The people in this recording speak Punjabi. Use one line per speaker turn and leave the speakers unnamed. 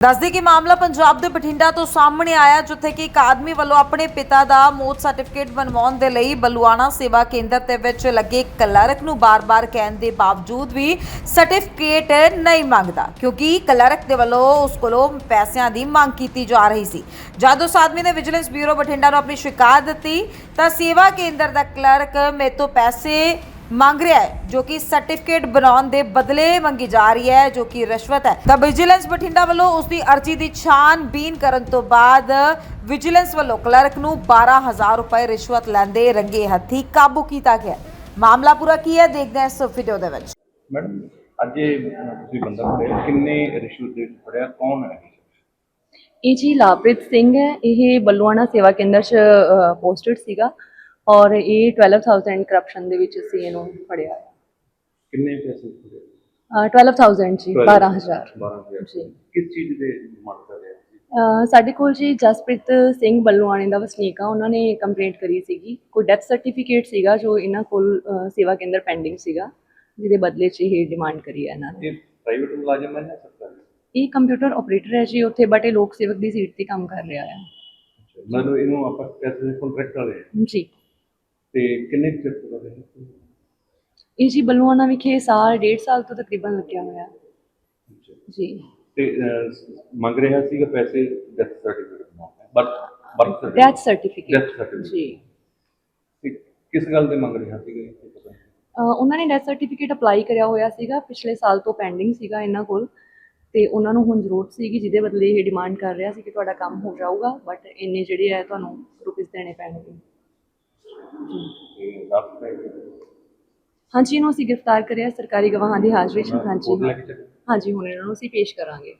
ਦੱਸਦੇ ਕਿ ਮਾਮਲਾ ਪੰਜਾਬ ਦੇ ਬਠਿੰਡਾ ਤੋਂ ਸਾਹਮਣੇ ਆਇਆ, ਜਿੱਥੇ ਕਿ ਇੱਕ ਆਦਮੀ ਵੱਲੋਂ ਆਪਣੇ ਪਿਤਾ ਦਾ ਮੌਤ ਸਰਟੀਫਿਕੇਟ ਬਣਵਾਉਣ ਦੇ ਲਈ ਬਲੂਆਣਾ ਸੇਵਾ ਕੇਂਦਰ ਦੇ ਵਿੱਚ ਲੱਗੇ ਕਲਰਕ ਨੂੰ ਬਾਰ-ਬਾਰ ਕਹਿਣ ਦੇ ਬਾਵਜੂਦ ਵੀ ਸਰਟੀਫਿਕੇਟ ਨਹੀਂ ਮੰਗਦਾ, ਕਿਉਂਕਿ ਕਲਰਕ ਦੇ ਵੱਲੋਂ ਉਸ ਕੋਲੋਂ ਪੈਸਿਆਂ ਦੀ ਮੰਗ ਕੀਤੀ ਜਾ ਰਹੀ ਸੀ। ਜਦ ਉਸ ਆਦਮੀ ਨੇ ਵਿਜੀਲੈਂਸ ਬਿਊਰੋ ਬਠਿੰਡਾ ਨੂੰ ਆਪਣੀ ਸ਼ਿਕਾਇਤ ਦਿੱਤੀ, ਤਾਂ ਸੇਵਾ ਕੇਂਦਰ ਦਾ ਕਲਰਕ ਮੇਰੇ ਤੋਂ ਪੈਸੇ ਮੰਗ ਰਿਹਾ ਹੈ ਜੋ ਕਿ ਸਰਟੀਫਿਕੇਟ ਬਣਾਉਣ ਦੇ ਬਦਲੇ ਮੰਗੀ ਜਾ ਰਹੀ ਹੈ ਜੋ ਕਿ ਰਿਸ਼ਵਤ ਹੈ। ਤਾਂ ਵਿਜੀਲੈਂਸ ਬਠਿੰਡਾ ਵੱਲੋਂ ਉਸ ਦੀ ਅਰਜ਼ੀ ਦੀ ਛਾਣਬੀਨ ਕਰਨ ਤੋਂ ਬਾਅਦ ਵਿਜੀਲੈਂਸ ਵੱਲੋਂ ਕਲਰਕ ਨੂੰ 12000 ਰੁਪਏ ਰਿਸ਼ਵਤ ਲੈਂਦੇ ਰੰਗੇ ਹੱਥੀ ਕਾਬੂ ਕੀਤਾ ਗਿਆ ਮਾਮਲਾ ਪੂਰਾ ਕੀ ਹੈ ਦੇਖਦੇ ਹਾਂ ਇਸ ਵੀਡੀਓ ਦੇ ਵਿੱਚ।
ਮੈਡਮ ਅੱਜ ਇਹ ਤੁਸੀਂ ਬੰਦਾ ਫੜਿਆ ਕਿੰਨੇ ਰਿਸ਼ਵਤ ਦੇ ਵਿੱਚ ਫੜਿਆ ਕੌਣ ਹੈ
ਇਹ? ਜੀ ਲਾਪ੍ਰਿਤ ਸਿੰਘ ਹੈ ਇਹ ਬੱਲੂਆਣਾ ਸੇਵਾ ਕੇਂਦਰ 'ਚ ਪੋਸਟਡ ਸੀਗਾ। ਔਰ ਇਹ 12000 ਕਰਪਸ਼ਨ ਦੇ ਵਿੱਚ ਅਸੀਂ ਇਹਨੂੰ ਫੜਿਆ ਹੈ।
ਕਿੰਨੇ ਪੈਸੇ ਫੜੇ?
ਅਹ 12000 ਜੀ 12000
12000
ਜੀ।
ਕਿਸ ਚੀਜ਼ ਦੇ ਮੰਗ ਕਰ ਰਿਹਾ ਸੀ
ਅਹ ਸਾਡੇ ਕੋਲ ਜੀ ਜਸਪ੍ਰੀਤ ਸਿੰਘ ਬੱਲੂਆਣੇ ਦਾ ਵਸਨੀਕ ਆ। ਉਹਨਾਂ ਨੇ ਕੰਪਲੇਂਟ ਕਰੀ ਸੀਗੀ। ਕੋਈ ਡੈਥ ਸਰਟੀਫਿਕੇਟ ਸੀਗਾ ਜੋ ਇਹਨਾਂ ਕੋਲ ਅਹ, ਸੇਵਾ ਕੇਂਦਰ ਪੈਂਡਿੰਗ ਸੀਗਾ ਜਿਹਦੇ ਬਦਲੇ 'ਚ ਇਹ ਡਿਮਾਂਡ ਕਰੀ ਹੈ ਇਹਨਾਂ ਨੇ।
ਇਹ ਪ੍ਰਾਈਵੇਟ ਮੁਲਾਜ਼ਮ ਹੈ ਜਾਂ ਸਰਕਾਰੀ?
ਇਹ ਕੰਪਿਊਟਰ ਆਪਰੇਟਰ ਹੈ ਜੀ ਉੱਥੇ ਬਟ ਇਹ ਲੋਕ ਸੇਵਕ ਦੀ ਸੀਟ ਤੇ ਕੰਮ ਕਰ ਰਿਹਾ ਹੈ
ਮਤਲਬ ਇਹਨੂੰ ਆਪਾਂ ਪੈਸੇ ਕੰਟਰੈਕਟ ਵਾਲੇ ਹਾਂ।
ਜੀ।
ਤੇ ਕਿੰਨੇ ਕੁ ਚਿਰ ਤੋਂ ਕਰ ਰਹੇ ਹੋ?
ਇਹ ਜੀ ਬੱਲੂਆਣਾ ਵਿਖੇ ਸਾਲ ਡੇਢ ਸਾਲ ਤੋਂ ਤਕਰੀਬਨ ਲੱਗਿਆ ਹੋਇਆ।
ਅੱਛਾ।
ਜੀ।
ਤੇ ਅਹ, ਮੰਗ ਰਿਹਾ ਸੀਗਾ ਪੈਸੇ death certificate but birth
death certificate
death certificate
ਜੀ।
ਕਿਸ ਗੱਲ ਦੇ ਮੰਗ ਰਿਹਾ ਸੀਗਾ ਇਹ ਪਤਾ ਨਹੀਂ।
ਅਹ ਉਹਨਾਂ ਨੇ ਡੈਥ ਸਰਟੀਫਿਕੇਟ ਅਪਲਾਈ ਕਰਿਆ ਹੋਇਆ ਸੀਗਾ ਪਿਛਲੇ ਸਾਲ ਤੋਂ ਪੈਂਡਿੰਗ ਸੀਗਾ ਇਹਨਾਂ ਕੋਲ। ਤੇ ਉਹਨਾਂ ਨੂੰ ਹੁਣ ਜ਼ਰੂਰਤ ਸੀਗੀ ਜਿਹਦੇ ਬਦਲੇ ਇਹ ਡਿਮਾਂਡ ਕਰ ਰਿਹਾ ਸੀ ਕਿ ਤੁਹਾਡਾ ਕੰਮ ਹੋ ਜਾਊਗਾ ਬਟ ਇੰਨੇ ਜਿਹੜੇ ਹੈ ਤੁਹਾਨੂੰ ਰੁਪੀਸ ਦੇਣੇ ਪੈਣਗੇ।
ਤੇ
ਹਾਂਜੀ ਇਹਨੂੰ ਅਸੀਂ ਗ੍ਰਿਫਤਾਰ ਕਰਿਆ ਸਰਕਾਰੀ ਗਵਾਹਾਂ ਦੀ ਹਾਜ਼ਰੀ 'ਚ। ਹਾਂਜੀ। ਹਾਂਜੀ ਹੁਣ ਇਹਨਾਂ ਨੂੰ ਅਸੀਂ ਪੇਸ਼ ਕਰਾਂਗੇ।